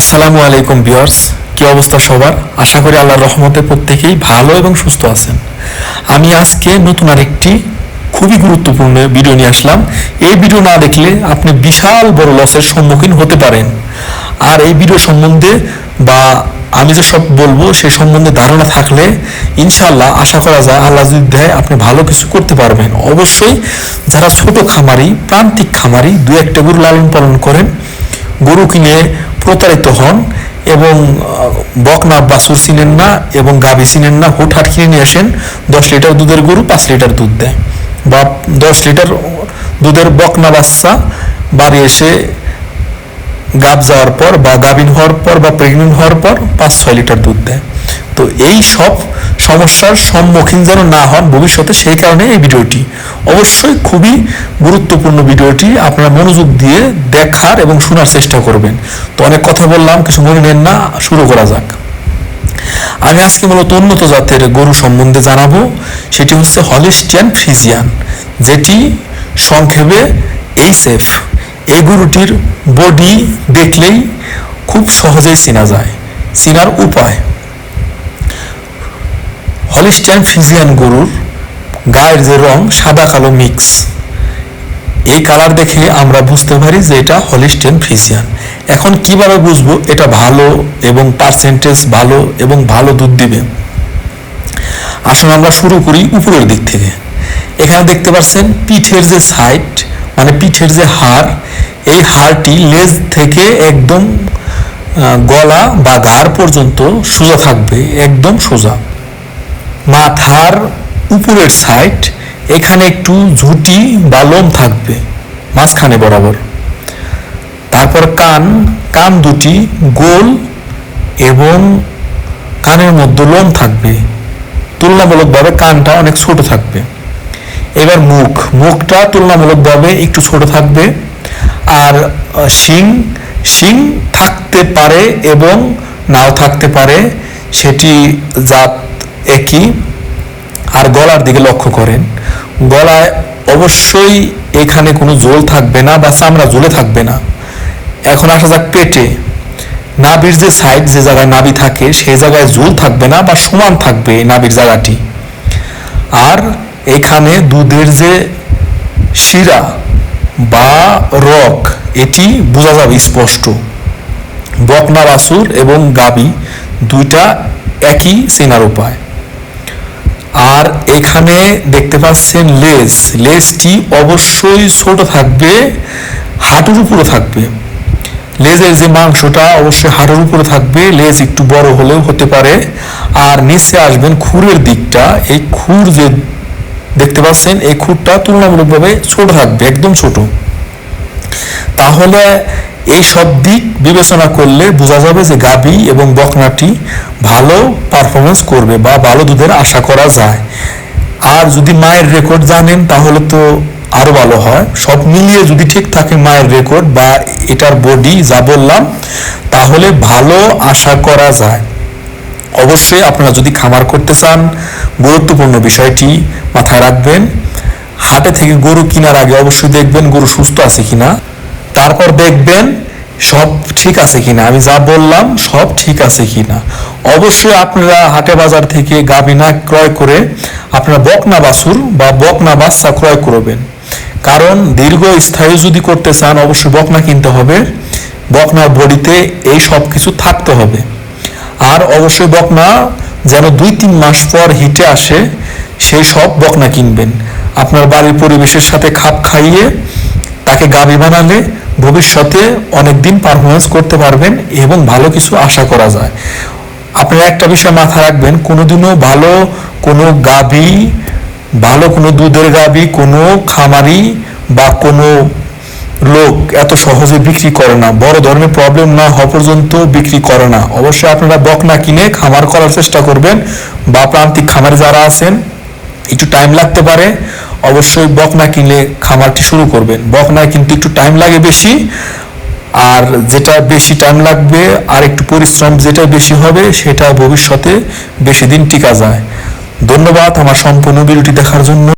আসসালামু আলাইকুম বিয়ার্স কি অবস্থা সবার? আশা করি আল্লাহর রহমতে প্রত্যেকেই ভালো এবং সুস্থ আছেন। আমি আজকে নতুন আরেকটি খুবই গুরুত্বপূর্ণ ভিডিও নিয়ে আসলাম। এই ভিডিও না দেখলে আপনি বিশাল বড় লসের সম্মুখীন হতে পারেন। আর এই ভিডিও সম্বন্ধে বা আমি যে সব বলব সেই সম্বন্ধে ধারণা থাকলে ইনশাআল্লাহ আশা করা যায় আল্লাহ যদি দেয়, আপনি ভালো কিছু করতে পারবেন। অবশ্যই যারা ছোট খামারি, প্রান্তিক খামারি দু একটা গরু লালন পালন করেন, গরু কিনে প্রতারিত হন এবং বকনা বাছুর চিনেন না এবং গাভী চিনেন না, হুটহাট কিনে নিয়ে আসেন, দশ লিটার দুধের গরু পাঁচ লিটার দুধ দেয়। বা দশ লিটার দুধের বকনা বাচ্চা বাড়ি এসে গাব যাওয়ার পর বা গাভিন হওয়ার পর বা প্রেগনেন্ট হওয়ার পর পাঁচ ছয় লিটার দুধ দেয়। তো এই সব সমস্যার সম্মুখীন যেন না হন ভবিষ্যতে, সেই কারণে এই ভিডিওটি। অবশ্যই খুবই গুরুত্বপূর্ণ ভিডিওটি। আপনারা মনোযোগ দিয়ে দেখার এবং শোনার চেষ্টা করবেন। তো অনেক কথা বললাম, কিছু মনে নেন না, শুরু করা যাক। আমি আজকে মূলত উন্নত জাতের গরু সম্বন্ধে জানাব। সেটি হচ্ছে হলিস্টিয়ান ফ্রিজিয়ান, যেটি সংক্ষেপে এইচএফ। এই গরুটির বডি দেখলেই খুব সহজেই চেনা যায়। চেনার উপায়? হলিস্টিয়ান ফ্রিজিয়ান গরুর গায়ের যে রং, সাদা কালো মিক্স এই কালার দেখে আমরা বুঝতে পারি যে এটা হলিস্টিয়ান ফ্রিজিয়ান এখন কীভাবে বুঝব এটা ভালো এবং পার্সেন্টেজ ভালো এবং ভালো দুধ দিবে? আসলে আমরা শুরু করি উপরের দিক থেকে। এখানে দেখতে পাচ্ছেন পিঠের যে সাইড মানে পিঠের যে হাড়, এই হাড়টি লেজ থেকে একদম গলা বা ঘাড় পর্যন্ত সোজা থাকবে, একদম সোজা। মাথার উপরের সাইড এখানে একটু ঝুটি বা লোম থাকবে, মাঝখানে বরাবর। তারপর কান কান দুটি গোল এবং কানের মধ্যে লোম থাকবে। তুলনামূলকভাবে কানটা অনেক ছোট থাকবে। এবার মুখ, মুখটা তুলনামূলকভাবে একটু ছোট থাকবে। আর শিং শিং থাকতে পারে এবং নাও থাকতে পারে। সেটি জাত একই, আর গলার দিকে লক্ষ্য করেন। গলায় অবশ্যই এখানে কোনো জোল থাকবে না বা চামড়া ঝুলে থাকবে না। এখন আসা যাক পেটে। নাভির যে সাইড যে জায়গায় নাভি থাকে, সেই জায়গায় জোল থাকবে না বা সমান থাকবে এই জায়গাটি। আর এখানে দুধের যে শিরা বা রক এটি বোঝা যাবে স্পষ্ট। বকনা বাছুর এবং গাবি দুইটা একই চেনার উপায়। আর এখানে দেখতে পাচ্ছেন লেজ। লেজটি অবশ্যই ছোট থাকবে, হাঁটুর উপরে থাকবে। লেজের যে মাংসটা অবশ্যই হাঁটুর উপরে থাকবে, লেজ একটু বড় হলেও হতে পারে। আর নিচে আসবেন খুরের দিকটা। এই খুর যে দেখতে পাচ্ছেন, এই খুরটা তুলনামূলকভাবে ছোট থাকবে, একদম ছোট। তাহলে এই সব দিক বিবেচনা করলে বোঝা যাবে যে গাবি এবং বকনাটি ভালো পারফরমেন্স করবে বা ভালো দুধের আশা করা যায়। আর যদি মায়ের রেকর্ড জানেন, তাহলে তো আরও ভালো হয়। সব মিলিয়ে যদি ঠিক থাকে মায়ের রেকর্ড বা এটার বডি যা বললাম, তাহলে ভালো আশা করা যায়। অবশ্যই আপনারা যদি খামার করতে চান, গুরুত্বপূর্ণ বিষয়টি মাথায় রাখবেন। হাটে থেকে গরু কেনার আগে অবশ্যই দেখবেন গরু সুস্থ আছে কিনা। তারপর দেখবেন সব ঠিক আছে কিনা, আমি যা বললাম সব ঠিক আছে কিনা। অবশ্যই আপনারা হাটে বাজার থেকে গাবিনা ক্রয় করে আপনারা বকনা বাছুর বা বকনা বাচ্চা ক্রয় করবেন। কারণ দীর্ঘস্থায়ী যদি করতে চান, অবশ্যই বকনা কিনতে হবে। বকনার বডিতে এই সব কিছু থাকতে হবে। আর অবশ্যই বকনা যেন দুই তিন মাস পর হিটে আসে সেই সব বকনা কিনবেন। আপনার বাড়ির পরিবেশের সাথে খাপ খাইয়ে তাকে গাবি বানালে ভবিষ্যতে অনেক দিন পারফরমেন্স করতে পারবেন এবং ভালো কিছু আশা করা যায়। আপনারা একটা বিষয় মাথায় রাখবেন, কোনোদিনও ভালো কোনো গাবি ভালো কোনো দুধের গাবি কোনো খামারি বা কোনো লোক এত সহজে বিক্রি করে না। বড় ধরনের প্রবলেম না হওয়া পর্যন্ত বিক্রি করে না। অবশ্যই আপনারা বকনা কিনে খামার করার চেষ্টা করবেন বা প্রান্তিক খামারে যারা আছেন, একটু টাইম লাগতে পারে। অবশ্যই বকনা কিনলে খামারটি শুরু করবেন। বকনায় কিন্তু একটু টাইম লাগে বেশি, আর যেটা বেশি টাইম লাগবে, আর একটু পরিশ্রম যেটা বেশি হবে, সেটা ভবিষ্যতে বেশি দিন টিকা যায়। ধন্যবাদ আমার সম্পূর্ণ ভিডিওটি দেখার জন্য।